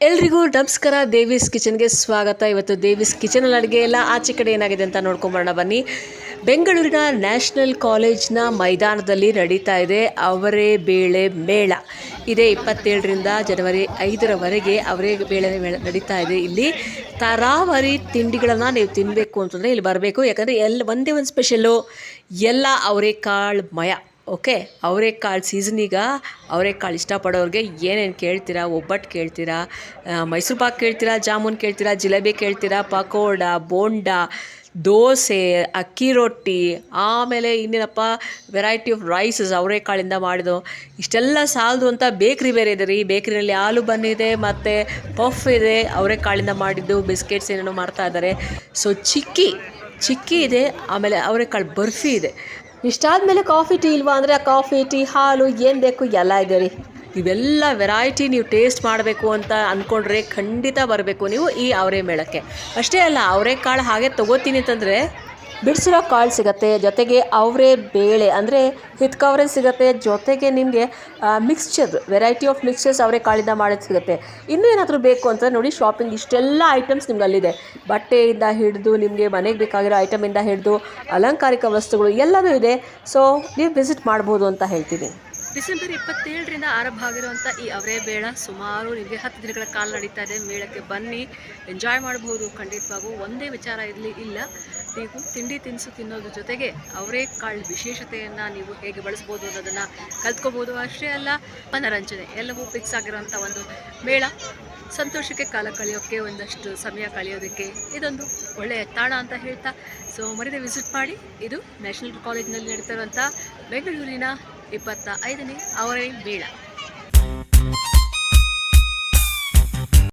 ಎಲ್ರಿಗೂ ನಮಸ್ಕಾರ. ದೇವೀಸ್ ಕಿಚನ್ಗೆ ಸ್ವಾಗತ. ಇವತ್ತು ದೇವೀಸ್ ಕಿಚನಲ್ಲಿ ಅಡುಗೆ ಎಲ್ಲ ಆಚೆ ಕಡೆ ಏನಾಗಿದೆ ಅಂತ ನೋಡ್ಕೊಂಬರೋಣ. ಬನ್ನಿ. ಬೆಂಗಳೂರಿನ ನ್ಯಾಷನಲ್ ಕಾಲೇಜ್ನ ಮೈದಾನದಲ್ಲಿ ನಡೀತಾ ಇದೆ ಅವರೇ ಬೇಳೆ ಮೇಳ. ಇದೇ ಇಪ್ಪತ್ತೇಳರಿಂದ ಜನವರಿ ಐದರವರೆಗೆ ಅವರೇ ಬೇಳೆ ಮೇಳ ನಡೀತಾ ಇದೆ. ಇಲ್ಲಿ ತರಾವರಿ ತಿಂಡಿಗಳನ್ನು ನೀವು ತಿನ್ನಬೇಕು ಅಂತಂದರೆ ಇಲ್ಲಿ ಬರಬೇಕು. ಯಾಕಂದರೆ ಎಲ್ಲ ಒಂದೇ ಒಂದು ಸ್ಪೆಷಲ್ಲು ಎಲ್ಲ ಅವರೇಕಾಳು ಮಯ. ಓಕೆ ಅವರೆಕಾಳು ಸೀಸನಿಗ ಅವರೆಕಾಳು ಇಷ್ಟಪಡೋರಿಗೆ ಏನೇನು ಕೇಳ್ತೀರಾ? ಒಬ್ಬಟ್ಟು ಕೇಳ್ತೀರಾ? ಮೈಸೂರು ಪಾಕ್ ಕೇಳ್ತೀರಾ? ಜಾಮೂನ್ ಕೇಳ್ತೀರಾ? ಜಿಲೇಬಿ ಕೇಳ್ತೀರಾ? ಪಕೋಡ, ಬೋಂಡ, ದೋಸೆ, ಅಕ್ಕಿ ರೊಟ್ಟಿ, ಆಮೇಲೆ ಇನ್ನೇನಪ್ಪ? ವೆರೈಟಿ ಆಫ್ ರೈಸಸ್ ಅವರೆಕಾಳಿಂದ ಮಾಡಿದ್ದು. ಇಷ್ಟೆಲ್ಲ ಸಾಲದು ಅಂತ ಬೇಕ್ರಿ ಬೇರೆ ಇದೆ ರೀ. ಬೇಕ್ರಿನಲ್ಲಿ ಹಾಲು ಬಂದಿದೆ ಮತ್ತು ಪಫ್ ಇದೆ. ಅವರೆಕಾಳಿಂದ ಮಾಡಿದ್ದು. ಬಿಸ್ಕೆಟ್ಸ್ ಏನೇನೋ ಮಾಡ್ತಾ ಇದ್ದಾರೆ ಸೊ ಚಿಕ್ಕಿ ಚಿಕ್ಕಿ ಇದೆ, ಆಮೇಲೆ ಅವರೆಕಾಳು ಬರ್ಫಿ ಇದೆ. ಇಷ್ಟಾದಮೇಲೆ ಕಾಫಿ ಟೀ ಇಲ್ವಾ ಅಂದರೆ ಆ ಕಾಫಿ, ಟೀ, ಹಾಲು ಏನು ಬೇಕು ಎಲ್ಲ ಇದೆ ರೀ. ಇವೆಲ್ಲ ವೆರೈಟಿ ನೀವು ಟೇಸ್ಟ್ ಮಾಡಬೇಕು ಅಂತ ಅಂದ್ಕೊಂಡ್ರೆ ಖಂಡಿತ ಬರಬೇಕು ನೀವು ಈ ಅವರೆ ಮೇಳಕ್ಕೆ. ಅಷ್ಟೇ ಅಲ್ಲ, ಅವರೆಕಾಳು ಹಾಗೆ ತೊಗೋತೀನಿ ಅಂತಂದರೆ ಬಿಡಿಸಿರೋ ಕಾಳು ಸಿಗುತ್ತೆ, ಜೊತೆಗೆ ಅವರೇ ಬೇಳೆ, ಅಂದರೆ ಹಿತ್ಕವರೆ ಸಿಗುತ್ತೆ, ಜೊತೆಗೆ ನಿಮಗೆ ಮಿಕ್ಸ್ಚರ್ ವೆರೈಟಿ ಆಫ್ ಮಿಕ್ಸ್ಚರ್ಸ್ ಅವರೇ ಕಾಳಿಂದ ಮಾಡೋದು ಸಿಗುತ್ತೆ. ಇನ್ನೂ ಏನಾದರೂ ಬೇಕು ಅಂತ ನೋಡಿ ಶಾಪಿಂಗ್ ಇಷ್ಟೆಲ್ಲ ಐಟಮ್ಸ್ ನಿಮ್ಗೆ ಅಲ್ಲಿದೆ. ಬಟ್ಟೆಯಿಂದ ಹಿಡಿದು, ನಿಮಗೆ ಮನೆಗೆ ಬೇಕಾಗಿರೋ ಐಟಮಿಂದ ಹಿಡಿದು, ಅಲಂಕಾರಿಕ ವಸ್ತುಗಳು ಎಲ್ಲವೂ ಇದೆ. ಸೊ ನೀವು ವಿಸಿಟ್ ಮಾಡ್ಬೋದು ಅಂತ ಹೇಳ್ತೀನಿ. ಡಿಸೆಂಬರ್ ಇಪ್ಪತ್ತೇಳರಿಂದ ಆರಂಭ ಆಗಿರುವಂಥ ಈ ಅವರೇ ಬೇಳ ಸುಮಾರು ನಿಮಗೆ ಹತ್ತು ದಿನಗಳ ಕಾಲ ನಡೀತಾ ಇದೆ. ಮೇಳಕ್ಕೆ ಬನ್ನಿ ಎಂಜಾಯ್ ಮಾಡಬಹುದು ಖಂಡಿತವಾಗೂ ಒಂದೇ ವಿಚಾರ ಇರಲಿ ಇಲ್ಲ. ನೀವು ತಿಂಡಿ ತಿನಿಸು ತಿನ್ನೋದ್ರ ಜೊತೆಗೆ ಅವರೇ ಕಾಳು ವಿಶೇಷತೆಯನ್ನು ನೀವು ಹೇಗೆ ಬಳಸ್ಬೋದು ಅನ್ನೋದನ್ನು ಕಲ್ತ್ಕೋಬೋದು. ಅಷ್ಟೇ ಅಲ್ಲ, ಮನರಂಜನೆ ಎಲ್ಲವೂ ಫಿಕ್ಸ್ ಆಗಿರೋಂಥ ಒಂದು ಮೇಳ. ಸಂತೋಷಕ್ಕೆ ಕಾಲ ಕಳೆಯೋಕ್ಕೆ ಒಂದಷ್ಟು ಸಮಯ ಕಳೆಯೋದಕ್ಕೆ ಇದೊಂದು ಒಳ್ಳೆಯ ತಾಣ ಅಂತ ಹೇಳ್ತಾ ಸೊ ಮರಿದೆ ವಿಸಿಟ್ ಮಾಡಿ, ಇದು ನ್ಯಾಷನಲ್ ಕಾಲೇಜ್ನಲ್ಲಿ ನಡೀತಾ ಇರುವಂಥ ಬೆಂಗಳೂರಿನ ಇಪ್ಪತ್ತ ಐದನೇ ಅವರೇ ಮೇಳ.